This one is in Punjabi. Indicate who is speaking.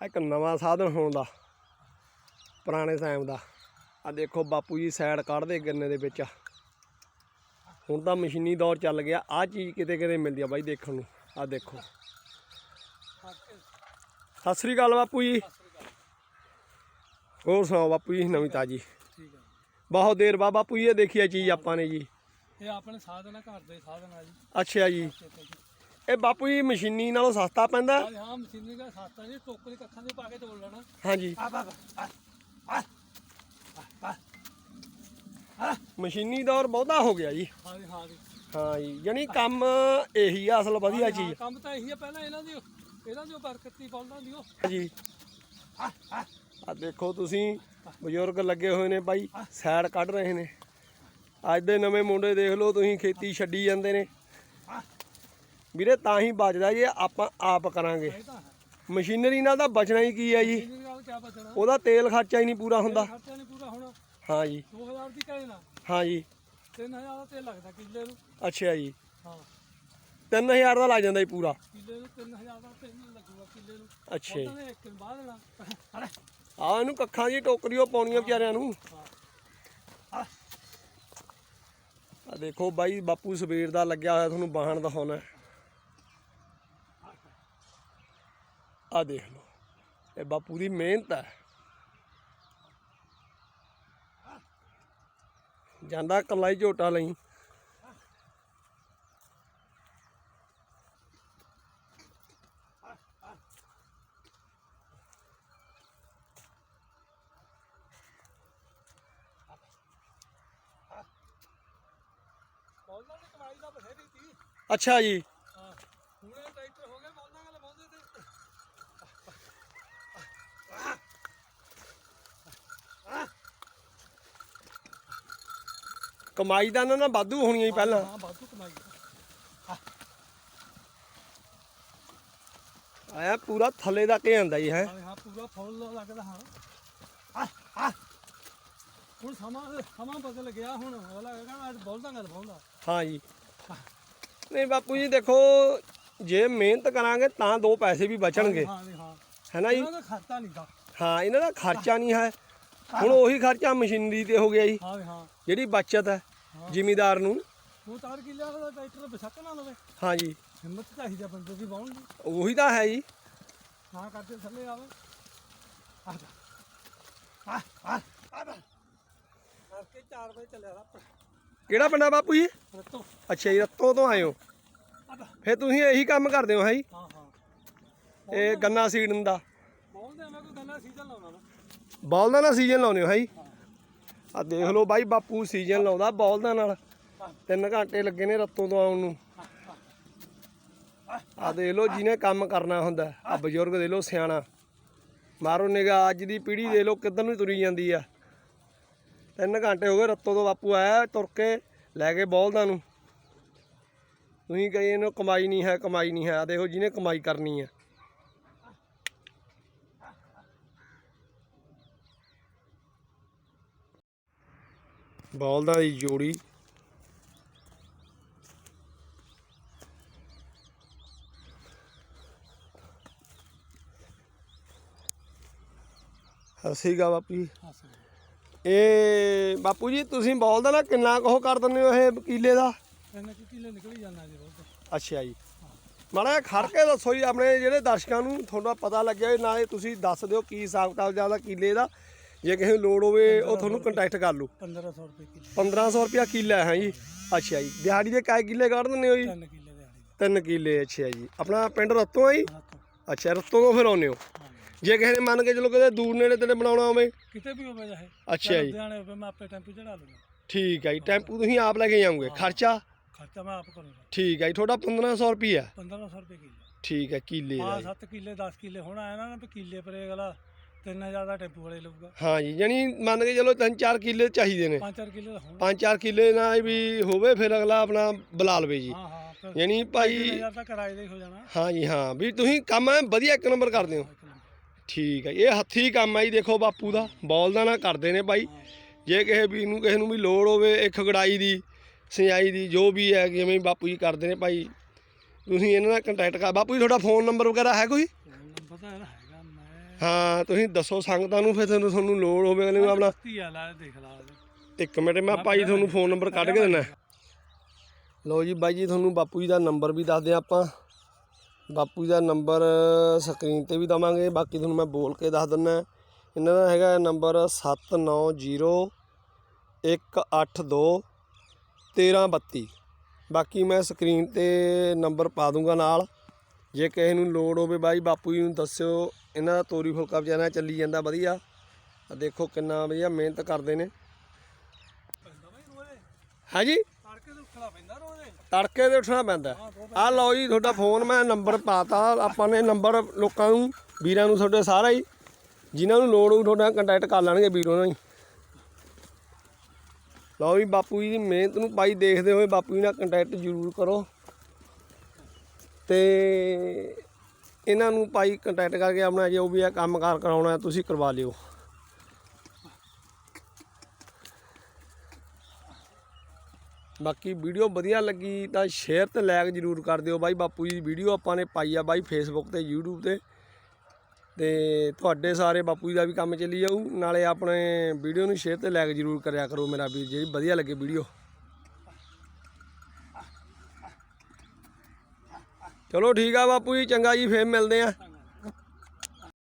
Speaker 1: ਇੱਕ ਨਵਾਂ ਸਾਧਨ ਹੋਣ ਦਾ ਪੁਰਾਣੇ ਟਾਈਮ ਦਾ। ਆ ਦੇਖੋ ਬਾਪੂ ਜੀ ਸਾਈਡ ਕੱਢਦੇ ਗੰਨੇ ਦੇ ਵਿੱਚ। ਹੁਣ ਤਾਂ ਮਸ਼ੀਨੀ ਦੌਰ ਚੱਲ ਗਿਆ ਆ ਚੀਜ਼ ਕਿਤੇ ਕਿਤੇ ਮਿਲਦੀ ਆ ਬਾਈ ਦੇਖਣ ਨੂੰ। ਆ ਦੇਖੋ। ਸਤਿ ਸ੍ਰੀ ਅਕਾਲ ਬਾਪੂ ਜੀ। ਹੋਰ ਸੁਣਾਓ ਬਾਪੂ ਜੀ ਨਵੀਂ ਤਾਜੀ।
Speaker 2: ਠੀਕ ਹੈ
Speaker 1: ਬਹੁਤ ਦੇਰ ਬਾਅਦ ਬਾਪੂ ਜੀ ਇਹ ਦੇਖੀ ਆ ਚੀਜ਼ ਆਪਾਂ ਨੇ ਜੀ।
Speaker 2: ਇਹ ਆਪਣੇ ਸਾਧਨ ਆ ਘਰ ਦੇ ਸਾਧਨ ਆ ਜੀ।
Speaker 1: ਅੱਛਾ ਜੀ। ਇਹ ਬਾਪੂ ਜੀ ਮਸ਼ੀਨੀ ਨਾਲੋਂ ਸਸਤਾ ਪੈਂਦਾ?
Speaker 2: ਹਾਂ ਹਾਂ ਮਸ਼ੀਨੀ ਦਾ ਸਾਤਾ ਜੀ ਟੋਕਰੀ ਕੱਖਾਂ ਦੇ ਪਾ ਕੇ ਤੋੜ ਲੈਣਾ।
Speaker 1: ਹਾਂਜੀ।
Speaker 2: ਆ ਬਾ
Speaker 1: ਮਸ਼ੀਨੀ ਦੌਰ ਬਹੁਤਾ ਹੋ ਗਿਆ ਜੀ।
Speaker 2: ਹਾਂ ਜੀ ਹਾਂ ਜੀ।
Speaker 1: ਹਾਂ ਜੀ ਯਾਨੀ ਕੰਮ ਇਹੀ ਆ ਅਸਲ ਵਧੀਆ ਚੀਜ਼।
Speaker 2: ਕੰਮ ਤਾਂ ਇਹੀ ਆ ਪਹਿਲਾਂ ਇਹਨਾਂ ਦੀ ਇਹਨਾਂ ਦੀ ਬਰਕਤੀ ਬੋਲਦਾ ਦੀ ਉਹ।
Speaker 1: ਜੀ ਆ ਦੇਖੋ ਤੁਸੀਂ ਬਜ਼ੁਰਗ ਲੱਗੇ ਹੋਏ ਨੇ ਬਾਈ ਸਾਈਡ ਕੱਢ ਰਹੇ ਨੇ। ਅੱਜ ਦੇ ਨਵੇਂ ਮੁੰਡੇ ਦੇਖ ਲਓ ਤੁਸੀਂ ਖੇਤੀ ਛੱਡੀ ਜਾਂਦੇ ਨੇ। ਵੀਰੇ ਤਾਂ ਹੀ ਬਚਦਾ ਜੇ ਆਪਾਂ ਆਪ ਕਰਾਂਗੇ। ਮਸ਼ੀਨਰੀ ਨਾਲ ਤਾਂ ਬਚਣਾ ਹੀ ਕੀ ਹੈ ਜੀ? ਉਹਦਾ ਤੇਲ ਖਰਚਾ ਹੀ ਨਹੀਂ ਪੂਰਾ ਹੁੰਦਾ।
Speaker 2: ਖਰਚਾ ਨਹੀਂ ਪੂਰਾ ਹੋਣਾ।
Speaker 1: ਹਾਂ ਜੀ।
Speaker 2: 2000 ਦੀ ਕਹੇ ਨਾ
Speaker 1: ਹਾਂ ਜੀ।
Speaker 2: 3000 ਦਾ ਤੇਲ ਲੱਗਦਾ ਕਿੱਲੇ ਨੂੰ।
Speaker 1: ਅੱਛਾ ਜੀ।
Speaker 2: ਹਾਂ।
Speaker 1: 3000 ਦਾ ਲੱਗ ਜਾਂਦਾ ਜੀ ਪੂਰਾ।
Speaker 2: ਕਿੱਲੇ ਨੂੰ 3000 ਦਾ ਤੇਲ ਲੱਗੂਗਾ ਕਿੱਲੇ ਨੂੰ।
Speaker 1: ਅੱਛਾ ਜੀ।
Speaker 2: ਇੱਕ ਦਿਨ ਬਾਅਦ ਅਰੇ।
Speaker 1: ਆ ਇਹਨੂੰ ਕੱਖਾਂ ਦੀ ਟੋਕਰੀ ਉਹ ਪਾਉਣੀਆਂ ਵਿਚਾਰਿਆਂ ਨੂੰ। ਆ ਦੇਖੋ ਬਾਈ ਬਾਪੂ ਸਵੇਰ ਦਾ ਲੱਗਿਆ ਹੋਇਆ ਤੁਹਾਨੂੰ ਬਾਹਣ ਦਿਖਾਉਣਾ। ਆ ਦੇਖ ਲਓ। ਇਹ ਬਾਪੂ ਦੀ ਮਿਹਨਤ ਹੈ ਜਾਂਦਾ ਕਲਾਈ ਝੋਟਾ ਲਈ। ਅੱਛਾ ਜੀ
Speaker 2: ਹਾਂ ਹੁਣੇ ਟਰੈਕਟਰ ਹੋ ਗਏ ਬੋਲਦਾ ਗੱਲ ਬੋਲਦੇ ਤੇ
Speaker 1: ਕਮਾਈ ਦਾ ਨਾ ਨਾ ਵਾਧੂ ਹੋਣੀ ਹੀ ਪਹਿਲਾਂ।
Speaker 2: ਹਾਂ ਬਾਦੂ ਕਮਾਈ
Speaker 1: ਆਇਆ ਪੂਰਾ ਥੱਲੇ ਤੱਕ ਜਾਂਦਾ ਜੀ ਹੈ।
Speaker 2: ਹਾਂ ਹਾਂ ਪੂਰਾ ਫੁੱਲ ਲੱਗਦਾ ਹਾਂ। ਆ ਆ ਹੁਣ ਸਮਾਂ ਸਮਾਂ ਬਦਲ ਗਿਆ ਹੁਣ। ਅਗਲਾ ਕਹਿੰਦਾ ਅੱਜ ਬੋਲਦਾ ਗੱਲ ਬੋਲਦਾ
Speaker 1: ਹਾਂ ਜੀ। ਨਹੀਂ ਬਾਪੂ ਜੀ ਦੇਖੋ ਜੇ ਮਿਹਨਤ ਕਰਾਂਗੇ ਤਾਂ ਦੋ ਪੈਸੇ ਵੀ ਬਚਣਗੇ।
Speaker 2: ਹਾਂ ਹਾਂ
Speaker 1: ਹੈ ਨਾ ਜੀ?
Speaker 2: ਇਹਨਾਂ ਦਾ ਖਰਚਾ ਨਹੀਂ ਦਾ
Speaker 1: ਹਾਂ ਇਹਨਾਂ ਦਾ ਖਰਚਾ ਨਹੀਂ ਹੈ। ਹੁਣ ਉਹੀ ਖਰਚਾ ਮਸ਼ੀਨਰੀ ਤੇ ਹੋ ਗਿਆ ਜੀ।
Speaker 2: ਹਾਂ ਜੀ ਹਾਂ।
Speaker 1: ਜਿਹੜੀ ਬਚਤ ਹੈ ਜ਼ਿਮੀਦਾਰ ਨੂੰ।
Speaker 2: ਉਹ ਤਾਰ ਕਿੱਲਿਆਂ ਦਾ ਟਰੈਕਟਰ ਬਸਕ ਨਾ ਲਵੇ।
Speaker 1: ਹਾਂ ਜੀ।
Speaker 2: ਹਿੰਮਤ ਚਾਹੀਦੀ ਆ ਬੰਦੇ ਦੀ ਬਾਉਣ ਦੀ।
Speaker 1: ਉਹੀ ਤਾਂ ਹੈ ਜੀ।
Speaker 2: ਹਾਂ ਕਰਦੇ ਥੱਲੇ ਆਵੇ ਆ ਜਾ। ਆ ਆ ਆ ਜਾ। ਕਰਕੇ 4 ਵਜੇ ਚੱਲਿਆ ਰੱਪ
Speaker 1: ਕਿਹੜਾ ਪਿੰਡ ਬਾਪੂ ਜੀ?
Speaker 2: ਰਤੋ।
Speaker 1: ਅੱਛਾ ਜੀ ਰੱਤੋਂ ਤੋਂ ਆਏ ਹੋ। ਫਿਰ ਤੁਸੀਂ ਇਹੀ ਕੰਮ ਕਰਦੇ ਹੋ ਹੈ ਜੀ?
Speaker 2: ਹਾਂ ਹਾਂ।
Speaker 1: ਇਹ ਗੰਨਾ ਸੀਡਨ ਦਾ।
Speaker 2: ਬੋਲਦੇ ਆ ਮੈਂ ਕੋਈ ਗੰਨਾ ਸੀਜ਼ਨ ਲਾਉਣਾ ਨਾ
Speaker 1: ਬੌਲਦਾਂ ਨਾਲ ਸੀਜ਼ਨ ਲਾਉਂਦੇ ਹੋ, ਹੈ ਜੀ? ਆ ਦੇਖ ਲਓ ਬਾਈ, ਬਾਪੂ ਸੀਜ਼ਨ ਲਾਉਂਦਾ ਬੌਲਦਾਂ ਨਾਲ। ਤਿੰਨ ਘੰਟੇ ਲੱਗੇ ਨੇ ਰੱਤੋਂ ਤੋਂ ਆਉਣ ਨੂੰ। ਆ ਦੇਖ ਲਓ ਜਿਹਨੇ ਕੰਮ ਕਰਨਾ ਹੁੰਦਾ ਆ ਬਜ਼ੁਰਗ ਦੇ ਲਓ ਸਿਆਣਾ। ਮਾਰੋ ਨਿਗਾ ਅੱਜ ਦੀ ਪੀੜ੍ਹੀ ਦੇ ਲਓ ਕਿੱਧਰ ਨੂੰ ਤੁਰੀ ਜਾਂਦੀ ਆ। ਤਿੰਨ ਘੰਟੇ ਹੋ ਗਏ ਰੱਤੋਂ ਤੋਂ ਬਾਪੂ ਆਇਆ, ਤੁਰ ਕੇ ਲੈ ਕੇ ਬੌਲਦਾਂ ਨੂੰ। ਤੁਸੀਂ ਕਹੀ ਇਹਨੂੰ ਕਮਾਈ ਨਹੀਂ ਹੈ, ਕਮਾਈ ਨਹੀਂ ਹੈ। ਆ ਦੇਖੋ ਜਿਹਨੇ ਕਮਾਈ ਕਰਨੀ ਹੈ ਬੌਲਦਾਂ ਦੀ ਜੋੜੀ। ਹਸੀਗਾ ਬਾਪੂ ਜੀ। ਇਹ ਬਾਪੂ ਜੀ ਤੁਸੀਂ ਬੌਲਦਾਂ ਨਾਲ ਕਿੰਨਾ ਕੁ ਉਹ ਕਰ ਦਿੰਦੇ ਹੋ ਇਹ ਕਿੱਲੇ ਦਾ?
Speaker 2: ਇਹਨਾਂ ਕਿ ਕਿਲੇ ਨਿਕਲ ਹੀ ਜਾਂਦਾ ਜੀ ਰੋਜ਼
Speaker 1: ਅੱਛਾ ਜੀ। ਮਾੜਾ ਖੜ ਕੇ ਦੱਸੋ ਜੀ ਆਪਣੇ ਜਿਹੜੇ ਦਰਸ਼ਕਾਂ ਨੂੰ ਤੁਹਾਨੂੰ ਪਤਾ ਲੱਗਿਆ ਵੀ ਨਾਲੇ ਤੁਸੀਂ ਦੱਸ ਦਿਓ ਕੀ ਹਿਸਾਬ ਕਿਤਾਬ ਜ਼ਿਆਦਾ ਕਿੱਲੇ ਦਾ। ਜੇ ਕਿਸੇ ਨੂੰ ਲੋੜ ਹੋਵੇ ਉਹ ਤੁਹਾਨੂੰ ਕੰਟੈਕਟ ਕਰ ਲਓ।
Speaker 2: 1500 ਰੁਪਏ ਕਿਲੋ।
Speaker 1: 1500 ਰੁਪਿਆ ਕਿੱਲਾ ਹੈ ਜੀ। ਅੱਛਾ ਜੀ। ਦਿਹਾੜੀ ਦੇ ਕਾਏ ਕਿੱਲੇ ਕੱਢ ਦਿੰਦੇ ਹੋ ਜੀ?
Speaker 2: 3 ਕਿੱਲੇ ਦਿਹਾੜੀ
Speaker 1: ਤਿੰਨ ਕਿੱਲੇ ਅੱਛਾ ਜੀ। ਆਪਣਾ ਪਿੰਡ ਰਤੋਂ ਆ ਜੀ? ਅੱਛਾ ਰਤੋਂ ਤੋਂ ਫਿਰ ਆਉਂਦੇ ਹੋ? ਜੇ ਕਿਸੇ ਨੇ ਮੰਨ ਕੇ ਚਲੋ ਕਿਤੇ ਦੂਰ ਨੇੜੇ ਤੇੜੇ ਬਣਾਉਣਾ ਹੋਵੇ?
Speaker 2: ਕਿਤੇ ਵੀ ਹੋਵੇ ਜਾਏ
Speaker 1: ਅੱਛਾ ਜੀ।
Speaker 2: ਲੁਧਿਆਣੇ ਹੋਵੇ ਮੈਂ ਆਪੇ ਟੈਂਪੂ ਚੜਾ ਲੂੰਗਾ।
Speaker 1: ਠੀਕ ਹੈ ਜੀ। ਟੈਂਪੂ ਤੁਸੀਂ ਆਪ ਲੈ ਕੇ ਜਾਓਗੇ? ਖਰਚਾ?
Speaker 2: ਖਰਚਾ ਮੈਂ ਆਪ ਕਰੂੰਗਾ।
Speaker 1: ਠੀਕ ਹੈ ਜੀ। ਤੁਹਾਡਾ 1500 ਰੁਪਿਆ
Speaker 2: 1500 ਰੁਪਏ ਕਿਲੋ।
Speaker 1: ਠੀਕ ਹੈ ਕਿੱਲੇ ਦਾ
Speaker 2: ਹਾਂ
Speaker 1: ਜੀ।
Speaker 2: 7 ਕਿੱਲੇ 10 ਕਿੱਲੇ। ਹੁਣ ਆਇਆ ਨਾ ਕਿੱਲੇ ਪਰੇ ਅਗਲਾ 3000 ਦਾ ਟੈਂਪੂ ਵਾਲੇ ਲਊਗਾ।
Speaker 1: ਹਾਂ ਜੀ ਯਾਨੀ ਮੰਨ ਕੇ ਚਲੋ ਤਿੰਨ ਚਾਰ ਕਿੱਲੇ ਚਾਹੀਦੇ ਨੇ।
Speaker 2: 5-4 ਕਿੱਲੇ ਦਾ ਹੁਣ
Speaker 1: ਪੰਜ ਚਾਰ ਕਿੱਲੇ ਨਾਲ ਵੀ ਹੋਵੇ ਫਿਰ ਅਗਲਾ ਆਪਣਾ ਬੁਲਾ ਲਵੇ ਜੀ।
Speaker 2: ਹਾਂ ਹਾਂ ਫਿਰ
Speaker 1: ਯਾਨੀ ਭਾਈ
Speaker 2: 3000 ਤਾਂ ਕਿਰਾਏ ਦਾ ਹੀ ਹੋ ਜਾਣਾ।
Speaker 1: ਹਾਂ ਜੀ ਹਾਂ ਵੀ ਤੁਸੀਂ ਕੰਮ ਐ ਵਧੀਆ ਇੱਕ ਨੰਬਰ ਕਰਦੇ ਹੋ। ਠੀਕ ਹੈ ਇਹ ਹੱਥੀ ਕੰਮ ਹੈ ਜੀ ਦੇਖੋ ਬਾਪੂ ਦਾ ਬੌਲਦਾਂ ਨਾਲ ਕਰਦੇ ਨੇ ਬਾਈ ਜੇ ਕਿਸੇ ਵੀ ਨੂੰ ਕਿਸੇ ਨੂੰ ਵੀ ਲੋੜ ਹੋਵੇ ਇਹ ਖਗੜਾਈ ਦੀ ਸਿੰਜਾਈ ਦੀ ਜੋ ਵੀ ਹੈ ਜਿਵੇਂ ਬਾਪੂ ਜੀ ਕਰਦੇ ਨੇ ਭਾਈ। ਤੁਸੀਂ ਇਹਨਾਂ ਨਾਲ ਕੰਟੈਕਟ ਕਰ ਬਾਪੂ ਜੀ ਤੁਹਾਡਾ ਫੋਨ ਨੰਬਰ ਵਗੈਰਾ ਹੈ ਕੋਈ?
Speaker 2: ਨੰਬਰ ਤਾਂ ਇਹਦਾ ਹੈਗਾ ਨਾ
Speaker 1: ਹਾਂ ਤੁਸੀਂ ਦੱਸੋ ਸੰਗਤਾਂ ਨੂੰ ਫਿਰ ਤੁਹਾਨੂੰ ਤੁਹਾਨੂੰ ਲੋੜ ਹੋਵੇ ਅਗਲੇ ਨੂੰ ਆਪਣਾ।
Speaker 2: ਆ ਦੇਖ ਲਾ।
Speaker 1: ਇੱਕ ਮਿੰਟ ਮੈਂ ਭਾਈ ਤੁਹਾਨੂੰ ਫੋਨ ਨੰਬਰ ਕੱਢ ਕੇ ਦਿੰਦਾ। ਲਓ ਜੀ ਬਾਈ ਜੀ ਤੁਹਾਨੂੰ ਬਾਪੂ ਜੀ ਦਾ ਨੰਬਰ ਵੀ ਦੱਸਦੇ ਹਾਂ ਆਪਾਂ। ਬਾਪੂ ਜੀ ਦਾ ਨੰਬਰ ਸਕਰੀਨ ਤੇ ਵੀ ਦਵਾਂਗੇ ਬਾਕੀ ਤੁਹਾਨੂੰ ਮੈਂ ਬੋਲ ਕੇ ਦੱਸ ਦਿੰਦਾ। ਇਹਨਾਂ ਦਾ ਹੈਗਾ ਨੰਬਰ 790 182 1332 ਬਾਕੀ ਮੈਂ ਸਕਰੀਨ ਤੇ ਨੰਬਰ ਪਾ ਦੂੰਗਾ ਨਾਲ। ਜੇ ਕਿਸੇ ਨੂੰ ਲੋੜ ਹੋਵੇ ਬਾਈ ਬਾਪੂ ਜੀ ਨੂੰ ਦੱਸਿਓ। ਇਹਨਾਂ ਦਾ ਤੋਰੀ ਫੁਲਕਾ ਵਿਚਾਰਾ ਚੱਲੀ ਜਾਂਦਾ, ਵਧੀਆ। ਆਹ ਦੇਖੋ ਕਿੰਨਾ ਵਧੀਆ ਮਿਹਨਤ ਕਰਦੇ ਨੇ।
Speaker 2: ਪੈਂਦਾ
Speaker 1: ਹਾਂਜੀ?
Speaker 2: ਤੜਕੇ ਤੋਂ ਉੱਠਣਾ ਪੈਂਦਾ ਰੋਏ
Speaker 1: ਦੇ ਉੱਠਣਾ ਪੈਂਦਾ। ਆ ਲਓ ਜੀ, ਤੁਹਾਡਾ ਫੋਨ ਮੈਂ ਨੰਬਰ ਪਾਤਾ, ਆਪਾਂ ਨੇ ਨੰਬਰ ਲੋਕਾਂ ਨੂੰ, ਵੀਰਾਂ ਨੂੰ ਤੁਹਾਡੇ ਸਾਰਾ ਹੀ। ਜਿਨ੍ਹਾਂ ਨੂੰ ਲੋੜ ਹੋਊ ਤੁਹਾਡਾ ਕੰਟੈਕਟ ਕਰ ਲੈਣਗੇ ਵੀਰੋ ਨਾਲ ਹੀ ਲਓ ਜੀ, ਬਾਪੂ ਜੀ ਦੀ ਮਿਹਨਤ ਨੂੰ ਪਾਈ ਦੇਖਦੇ ਹੋਏ ਬਾਪੂ ਜੀ ਨਾਲ ਕੰਟੈਕਟ ਜ਼ਰੂਰ ਕਰੋ। ਤੇ ਇਹਨਾਂ ਨੂੰ ਭਾਈ ਕੰਟੈਕਟ ਕਰਕੇ ਆਪਣਾ ਜੋ ਵੀ ਆ ਕੰਮਕਾਰ ਕਰਾਉਣਾ ਹੈ, ਤੁਸੀਂ ਕਰਵਾ ਲਿਓ। ਬਾਕੀ ਵੀਡੀਓ ਵਧੀਆ ਲੱਗੀ ਤਾਂ ਸ਼ੇਅਰ ਤੇ ਲਾਈਕ ਜਰੂਰ ਕਰ ਦਿਓ ਬਾਈ। ਬਾਪੂ ਜੀ ਦੀ ਵੀਡੀਓ ਆਪਾਂ ਨੇ ਪਾਈ ਆ ਬਾਈ ਫੇਸਬੁੱਕ ਤੇ, YouTube ਤੇ। ਤੇ ਤੁਹਾਡੇ ਸਾਰੇ ਬਾਪੂ ਜੀ ਦਾ ਵੀ ਕੰਮ ਚੱਲੀ ਜਾਊ। ਨਾਲੇ ਆਪਣੇ ਵੀਡੀਓ ਨੂੰ ਸ਼ੇਅਰ ਤੇ ਲਾਈਕ ਜਰੂਰ ਕਰਿਆ ਕਰੋ ਮੇਰਾ ਵੀਰ ਜਿਹੜੀ ਵਧੀਆ ਲੱਗੇ ਵੀਡੀਓ। ਚਲੋ ਠੀਕ ਆ ਬਾਪੂ ਜੀ ਚੰਗਾ ਜੀ ਫੇਰ ਮਿਲਦੇ ਆ।